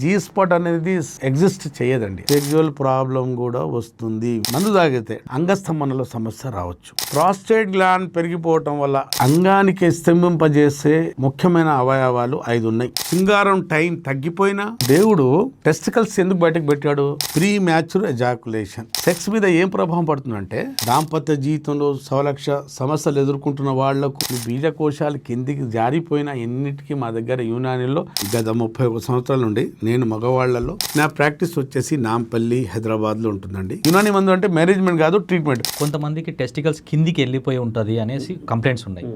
G spot అనేది exist చేయదండి. Sexual problem కూడా వస్తుంది. మందు తాగితే అంగస్తంభనలో సమస్య రావచ్చు. ప్రాస్టేట్ గ్లాండ్ పెరిగిపోవటం వల్ల అంగానికి స్తంభింపజేసే ముఖ్యమైన అవయవాలు ఐదు ఉన్నాయి. సింగారం టైం తగ్గిపోయినా దేవుడు టెస్టికల్స్ ఎందుకు బయటకు పెట్టాడు? ప్రీ మ్యాచ్యూర్ ఎజాకులేషన్ సెక్స్ మీద ఏం ప్రభావం పడుతుందంటే దాంపత్య జీవితంలో సవలక్ష సమస్యలు ఎదుర్కొంటున్న వాళ్ళకు ఈ బీజకోశాలు కిందికి జారిపోయిన ఎన్నిటికీ మా దగ్గర యునానిలో గత ముప్పై ఒక సంవత్సరాల నుండి నేను మగవాళ్ళలో నా ప్రాక్టీస్ వచ్చేసి నాంపల్లి హైదరాబాద్లో ఉంటుందండి. యునాని మందు అంటే మేనేజ్మెంట్ కాదు ట్రీట్మెంట్. కొంతమందికి టెస్టికల్స్ కిందికి వెళ్ళిపోయి ఉంటుంది అనేసి కంప్లైంట్స్ ఉన్నాయి.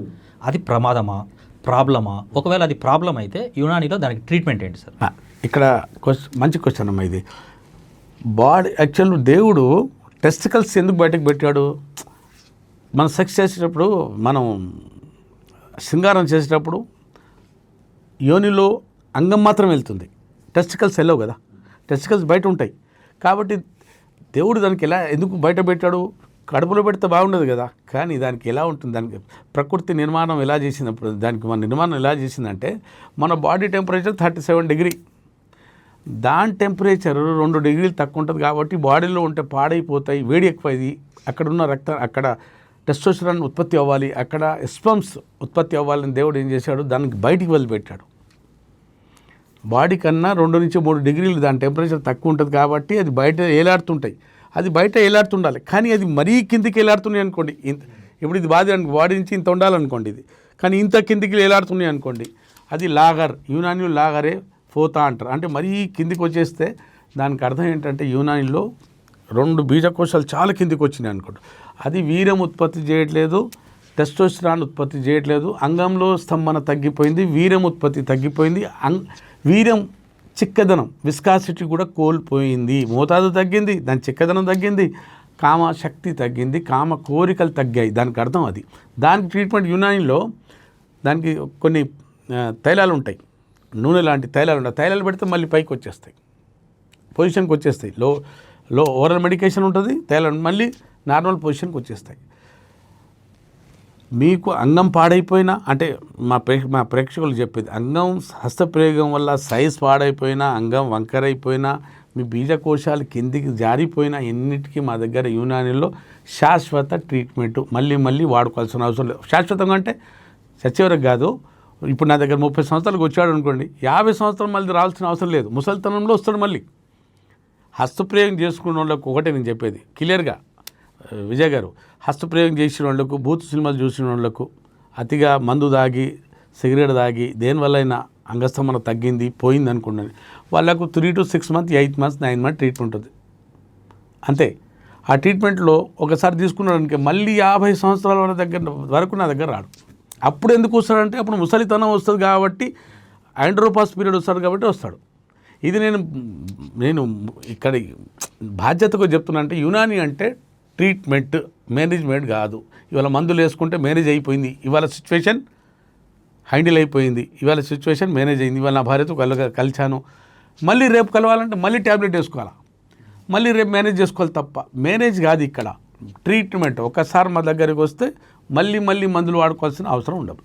అది ప్రమాదమా? ప్రాబ్లమా? ఒకవేళ అది ప్రాబ్లం అయితే యునానీలో దానికి ట్రీట్మెంట్ ఏంటి సార్? ఇక్కడ క్వశ్చన్ మంచి క్వశ్చన్ అమ్మా ఇది. బాడీ యాక్చువల్ దేవుడు టెస్టికల్స్ ఎందుకు బయటకు పెట్టాడు? మనం సెక్స్ చేసేటప్పుడు మనం శృంగారం చేసేటప్పుడు యోనిలో అంగం మాత్రం వెళ్తుంది. టెస్టికల్స్ వెళ్ళవు కదా. టెస్టికల్స్ బయట ఉంటాయి. కాబట్టి దేవుడు దానికి ఎలా ఎందుకు బయట పెట్టాడు? కడుపులో పెడితే బాగుండదు కదా. కానీ దానికి ఎలా ఉంటుంది? దానికి ప్రకృతి నిర్మాణం ఎలా చేసినప్పుడు దానికి మన నిర్మాణం ఎలా చేసిందంటే మన body temperature thirty seven degree. దాని టెంపరేచర్ రెండు డిగ్రీలు తక్కువ ఉంటుంది కాబట్టి బాడీలో ఉంటే పాడైపోతాయి వేడి ఎక్కువైంది. అక్కడ ఉన్న రక్త అక్కడ టెస్టోస్టెరాన్ ఉత్పత్తి అవ్వాలి అక్కడ ఎస్పమ్స్ ఉత్పత్తి అవ్వాలని దేవుడు ఏం చేశాడు? దానికి బయటికి వదిలిపెట్టాడు బాడీ కన్నా రెండు నుంచి మూడు డిగ్రీలు దాని టెంపరేచర్ తక్కువ ఉంటుంది కాబట్టి అది బయట ఏలాడుతుంటాయి. అది బయట ఏలాడుతుండాలి. కానీ అది మరీ కిందికి ఏలాడుతున్నాయి అనుకోండి. ఇంత ఇప్పుడు ఇది బాధ అనుకో బాడీ నుంచి ఇంత ఉండాలనుకోండి ఇది. కానీ ఇంత కిందికి ఏలాడుతున్నాయి అనుకోండి. అది లాగర్ యునాని లాగరే ఫోతా అంటారు. అంటే మరీ కిందికి వచ్చేస్తే దానికి అర్థం ఏంటంటే యునానిలో రెండు బీజకోశాలు చాలా కిందికి వచ్చినాయి అనుకోండి. అది వీరం ఉత్పత్తి చేయట్లేదు టెస్టోస్టిరాన్ ఉత్పత్తి చేయట్లేదు అంగంలో స్తంభన తగ్గిపోయింది వీరం ఉత్పత్తి తగ్గిపోయింది అంగ్ వీర్యం చిక్కదనం విస్కాసిటీ కూడా కోల్పోయింది. మోతాదు తగ్గింది దాని చిక్కదనం తగ్గింది కామ శక్తి తగ్గింది కామ కోరికలు తగ్గాయి. దానికి అర్థం అది. దానికి ట్రీట్మెంట్ యునానిలో దానికి కొన్ని తైలాలు ఉంటాయి. నూనె లాంటి తైలాలు ఉంటాయి. తైలాలు పెడితే మళ్ళీ పైకి వచ్చేస్తాయి. పొజిషన్కి వచ్చేస్తాయి. లో లో ఓరల్ మెడికేషన్ ఉంటుంది. తైలాలు మళ్ళీ నార్మల్ పొజిషన్కి వచ్చేస్తాయి. మీకు అంగం పాడైపోయినా అంటే మా ప్రే మా ప్రేక్షకులు చెప్పేది అంగం హస్తప్రయోగం వల్ల సైజ్ పాడైపోయినా అంగం వంకరైపోయినా మీ బీజకోశాలు కిందికి జారిపోయినా ఎన్నిటికీ మా దగ్గర యునానిలో శాశ్వత ట్రీట్మెంట్ మళ్ళీ మళ్ళీ వాడుకోవాల్సిన అవసరం లేదు. శాశ్వతంగా అంటే చచ్చేవరకు కాదు ఇప్పుడు నా దగ్గర ముప్పై సంవత్సరాలకు వచ్చాడు అనుకోండి యాభై సంవత్సరాలు మళ్ళీ రావాల్సిన అవసరం లేదు. ముసలితనంలో వస్తాడు మళ్ళీ. హస్తప్రయోగం చేసుకున్న వాళ్ళకి ఒకటే నేను చెప్పేది క్లియర్గా. విజయ్ గారు హస్తప్రయోగం చేసిన వాళ్ళకు బూత్ సినిమాలు చూసిన వాళ్ళకు అతిగా మందు దాగి సిగరెట్ దాగి దేనివల్ల అంగస్తంభన తగ్గింది పోయింది అనుకున్నాను వాళ్ళకు three to six month eight months nine month treatment ఉంటుంది. అంతే. ఆ ట్రీట్మెంట్లో ఒకసారి తీసుకున్నాడానికి మళ్ళీ యాభై సంవత్సరాల వరకు దగ్గర వరకు నా దగ్గర రాడు. అప్పుడు ఎందుకు వస్తాడంటే అప్పుడు ముసలితనం వస్తుంది కాబట్టి ఆండ్రోపాస్ పీరియడ్ వస్తాడు కాబట్టి వస్తాడు. ఇది నేను నేను ఇక్కడ బాధ్యతగా చెప్తున్నా అంటే యునాని అంటే ట్రీట్మెంట్ మేనేజ్మెంట్ కాదు. ఇవాళ మందులు వేసుకుంటే మేనేజ్ అయిపోయింది. ఇవాళ సిచ్యువేషన్ హ్యాండిల్ అయిపోయింది. ఇవాళ సిచ్యువేషన్ మేనేజ్ అయింది. ఇవాళ నా భార్యతో కల కలిశాను. మళ్ళీ రేపు కలవాలంటే మళ్ళీ ట్యాబ్లెట్ వేసుకోవాలా? మళ్ళీ రేపు మేనేజ్ చేసుకోవాలి తప్ప. మేనేజ్ కాదు ఇక్కడ. ట్రీట్మెంట్. ఒకసారి మా దగ్గరికి వస్తే మళ్ళీ మళ్ళీ మందులు వాడుకోవాల్సిన అవసరం ఉండదు.